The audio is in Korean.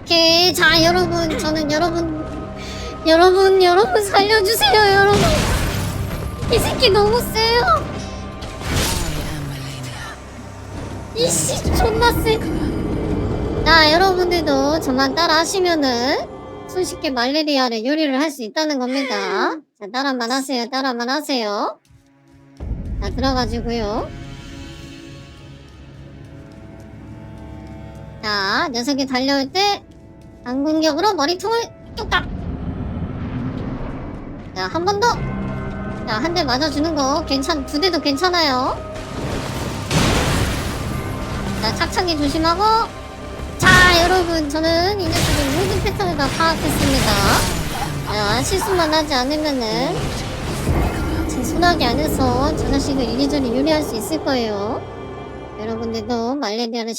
오케이 자 여러분 저는 여러분 여러분 여러분 살려주세요 여러분. 이 새끼 너무 세요. 이씨 존나 세자 여러분들도 저만 따라 하시면은 손쉽게 말레리아를 요리를 할 수 있다는 겁니다. 자 따라만 하세요 따라만 하세요. 자 들어가지고요. 자 녀석이 달려올 때 당근격으로 머리통을 뚝딱. 자 한 번 더. 자 한 대 맞아주는 거 괜찮 두 대도 괜찮아요. 자 착착히 조심하고. 자 여러분 저는 이 녀석의 모든 패턴을 다 파악했습니다. 자 실수만 하지 않으면은 제 소나기 안에서 저 자식을 이리저리 요리할 수 있을 거예요. 여러분들도 말레리아를